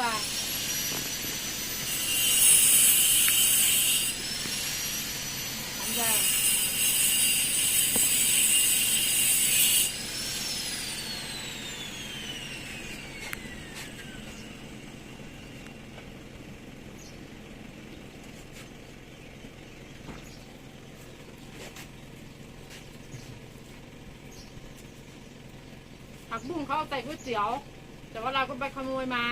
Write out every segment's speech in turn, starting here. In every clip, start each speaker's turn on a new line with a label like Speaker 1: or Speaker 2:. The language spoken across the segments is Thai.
Speaker 1: ว่าทำได้ผักบุ้งเขาเอาใส่ก๋วยเตี๋ยว แต่ว่าเราก็ไปขโมยมา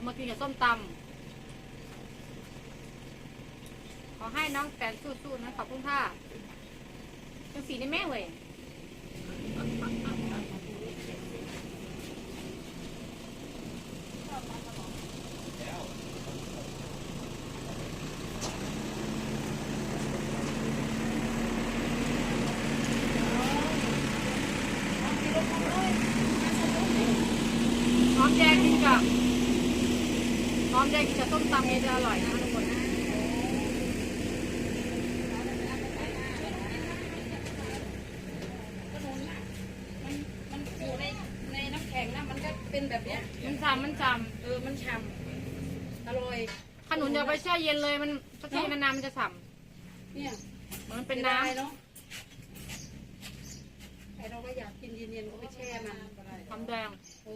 Speaker 1: เอามากินกับส้มตำขอให้น้องแตนสู้ๆนะขอบคุณค่ะจังสีในแม่เว้ยหอมแดงกินกับหอมแดงกินกับส้มตำเนี่ยจะอร่อยนะทุกคน
Speaker 2: ขนุนน่ะมันมันอยู่ในในน้ำแข็งนะมันก็เป็นแบบเนี้ย
Speaker 1: มันจำมันจ
Speaker 2: เออ มันฉ่ำอร่อยำ
Speaker 1: ขนุนอย่าไปแช่เย็นเลย มันถ้าแช่นานๆมันจะฉ่
Speaker 2: เนี่ยำ
Speaker 1: เหมือนมันเป็นน้
Speaker 2: สียดายเนาะใครเราก็อยากกินเย็นๆก็ไปแช่มันำ
Speaker 1: หอมแดง
Speaker 2: โอ้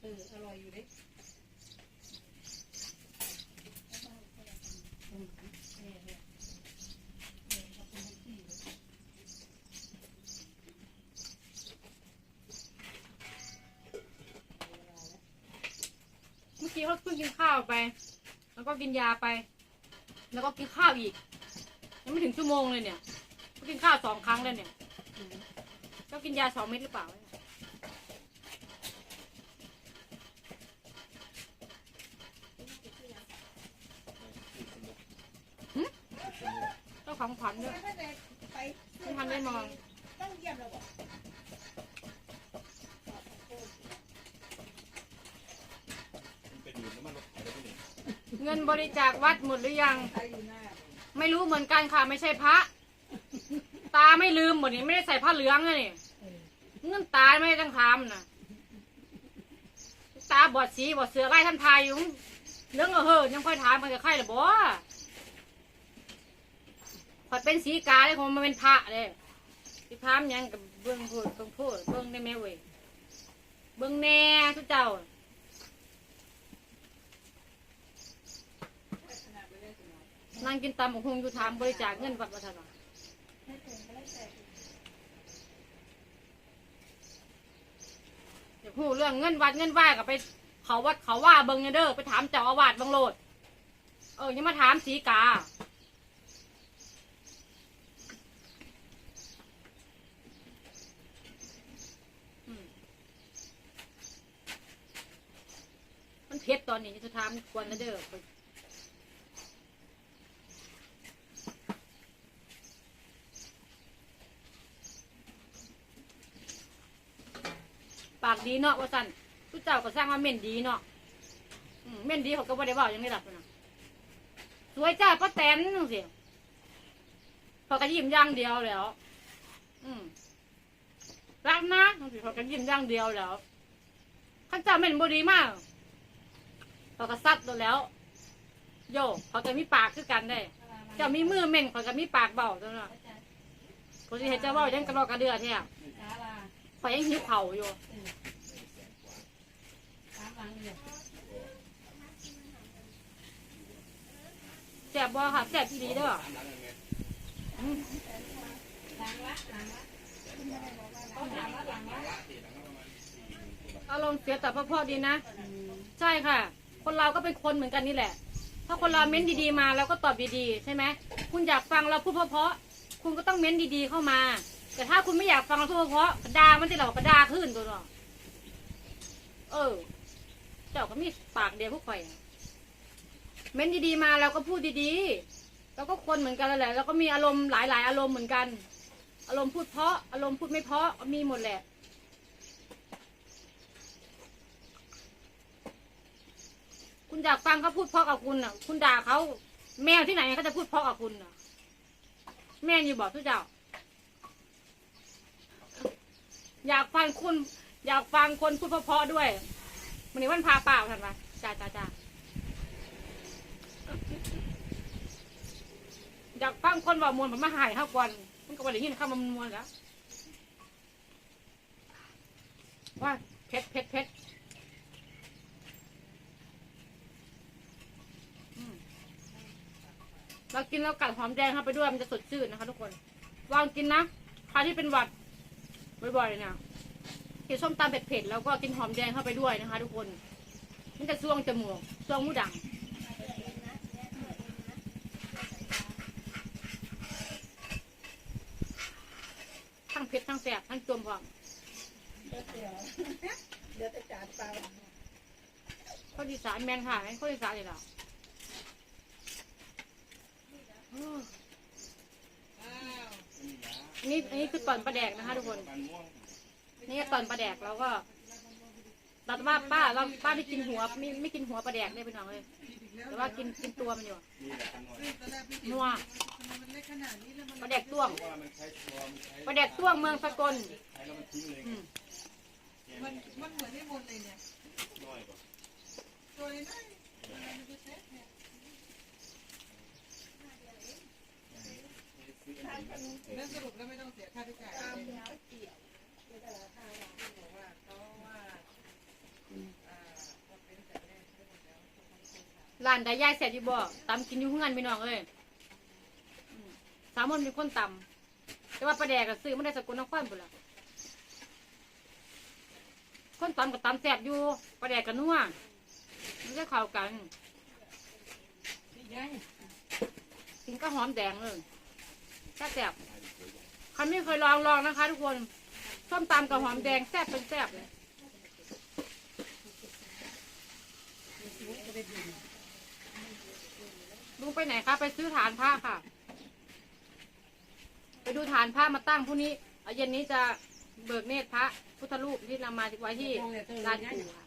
Speaker 2: เออ อร่อยอยู่เด้
Speaker 1: เมื่อกี้เขาเพิ่งกินข้าวไป แล้วก็กินยาไป แล้วก็กินข้าวอีก ยังไม่ถึงชั่วโมงเลยเนี่ยเขากินข้าวสองครั้งแล้วเนี่ยก็กินยาสองเม็ดหรือเปล่าเจ้าของขวัญด้วยไม่ทันได้มองเงินบริจาควัดหมดหรือยัง ไม่รู้เหมือนกันค่ะ ไม่ใช่พระ ตาไม่ลืมหมดนี่ไม่ได้ใส่ผ้าเหลืองอะนี่เงินตาไม่ได้ต้องทำนะตาบอดสีบอดเสือไล่ท่านทายอยู่เรื่องเออเฮยังค่อยถามมันจะไข่หรือบ่พอเป็นสีกาเลยคงมาเป็นพระเลยที่พามยังกับเบื้องพูดเบื้องพูดเบื้องได้ไหมเว้ยเบื้องแน่ทุกเจ้า นั่งกินตำบักหงอยู่ถามบริจาคเงินวัดวัฒนะเดี๋ยวพูดเรื่องเงินวัดเงินว่ากับไป เขาวัดเขาว่าเบิงเด้อไปถามเจ้าอาวาสบังโลด เออยังมาถามสีกา มันเพชรตอนนี้จะถามกวนนะเด้อ ปากดีเนาะว่าสันทุกเจ้าก็สร้างว่าเม่นดีเนาะอืมเม่นดีเขาก็บ่ได้บอกยังไม่หลับนะสวยจ้าป้าแตนนึงสิพอก็ยิ้มอย่างเดียวแล้ว อืมรักนะจังสิพอก็ยิ้มอย่างเดียวแล้วข้าเจ้าเม่นบ่ดีมากพอก็ซัดตัวแล้ว โยพอก็มีปากคือกันได้ เจ้ามีมือเม่นพอก็มีปากเบาตัวเนาะพอสิเห็นเจ้าเบายังกระดอกกระเดือแท้ อยังหิวเข่าอยู่แสบบ่ค่ะแสบที่ดีเด้อ
Speaker 2: เขาลงละ
Speaker 1: อารมณ์เสียแต่พ่อพ่อดีนะ ใช่ค่ะ คนเราก็เป็นคนเหมือนกันนี่แหละ ถ้าคนเราเม้นดีๆมาเราก็ตอบดีๆ ใช่ไหม คุณอยากฟังเราพูดเพราะๆคุณก็ต้องเม้นดีๆเข้ามา แต่ถ้าคุณไม่อยากฟังเราพูดเพราะกระดามันจะหลอกกระดาขึ้นตัวเนาะเออ เจ้าก็มีปากเดียวพวกข่อยเม้นดีๆมาเราก็พูดดีๆเราก็คนเหมือนกันแหละเราก็มีอารมณ์หลาย ๆ อารมณ์เหมือนกัน อารมณ์พูดเพราะอารมณ์พูดไม่เพราะมีหมดแหละคุณอยากฟังเขาพูดเพราะกับคุณน่ะ คุณด่าเขาแมวที่ไหนเขาจะพูดเพราะกับคุณน่ะ แม่อยู่บอกทุกเจ้า อยากฟังคุณ อยากฟังคนพูดเพราะๆด้วยวันนี้วันพาเปล่าทันปะจ้าจ้าจ้าอยากฟังคนว่ามวลผมมาหายเท่าก่อนมันก็บ่ได้ยินคำว่ามวลแล้วว่าเผ็ดเผ็ดเผ็ดอืมเรากินแล้วกัดหอมแดงเข้าไปด้วยมันจะสดชื่นนะคะทุกคนวางกินนะใครที่เป็นหวัด บ่อยๆเลยเนี่ยกินส้มตำเผ็ดๆแล้วก็กินหอมแดงเข้าไปด้วยนะคะ ทุกคนมันจะช่วงจมูกช่วงมูดังทั้งเผ็ดทั้งแสบทั้งจมพร้อม
Speaker 3: เดี๋ยวจะจัดไป
Speaker 1: คนอีสานแมนค่ะคนอีสานเลยเหรออืมอั นี้อันนี้คือตอนปลาแดกนะคะทุกคน นี่ตอนปลาแดกเราก็ตัดว่าป้าเราป้าไม่กินหัวไม่ไม่กินหัวปลาแดกได้เป็นน้องเลยแต่ว่ากินกินตัวมันอยู่นัวปลาแดกต้วงปลาแดกต้วงเมืองสกลมั
Speaker 3: นมันเหมือนได้หมดเลยเนี่ย ตัวนี้นะแล้วสรุปแล้วไม่ต้องเสียค่าใช้จ่ายอะไร
Speaker 1: ร้านใดย่ายแสบอยู่บ่ตำกินอยู่ข้างงานพี่น้องเอ้ยอืมสามคนมีคนตำแต่ว่าปลาแดกก็ซื้อไม่ได้สกลนครบุนละคนตำกับตำแสบอยู่ปลาแดกกับนัวมันจะเข้ากันกินก็หอมแดงเลย แซ่บแซ่บใครไม่เคยลองลองนะคะ ทุกคนส้มตำกับหอมแดงแซ่บเป็นแซ่บเลยลุงไปไหนคะไปซื้อฐานผ้าค่ะ ไปดูฐานผ้ามาตั้งพรุ่งนี้เอาเย็นนี้จะเบิกเนตรพระ พุทธรูปที่นำมาไว้ที่ลานปู่ค่ะ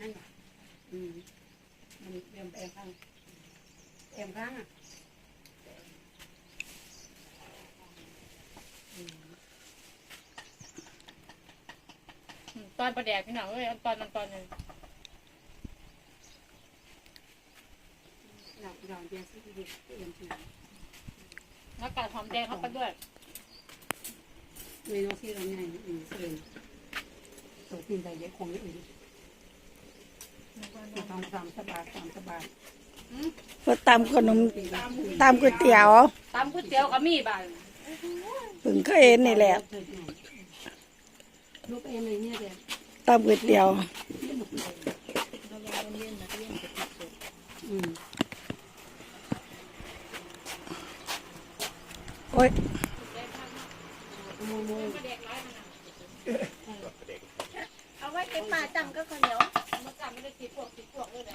Speaker 2: นั่นอืมมันเตรียมแปลงข้างเตรียมข้างอะ
Speaker 1: อืม ตอนประแดกพี่น้องเอ้ยเอาตอนมันตอนหนึ่ง
Speaker 2: เราเราเดี๋ยวซื้อที่เตรียมที่
Speaker 1: แล้วกัดหอมแดงเข้าไปด้วย
Speaker 2: เมนูที่เราง่ายอืมเสริมตัวกินได้เยอะคงเยอะอีกมาทำตามสบายตามสบาย
Speaker 4: ก็ตำขนมตำก๋วยเตี๋ยว
Speaker 1: ตำก๋วยเตี๋ยวก็มีบ้าง
Speaker 4: เพิ่งเคยเห็นนี่แหละ
Speaker 2: ลูกเองเลยเนี่ยเลย
Speaker 4: ตำก๋วยเตี๋ยว
Speaker 2: อืม
Speaker 4: โอ้ย
Speaker 3: เอาไว้เก็บมาจำก็ข้าวเหนียว
Speaker 1: มันจำไม่ได้ติดพวกติดพวกเลยนะ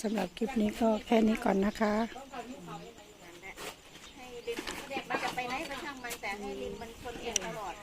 Speaker 4: สำหรับคลิปนี้ก็แค่นี้ก่อนนะคะ
Speaker 3: ให้ลิมมันจะไปไหนก็ช่างมันแต่ให้ลิมมันชนเองตลอด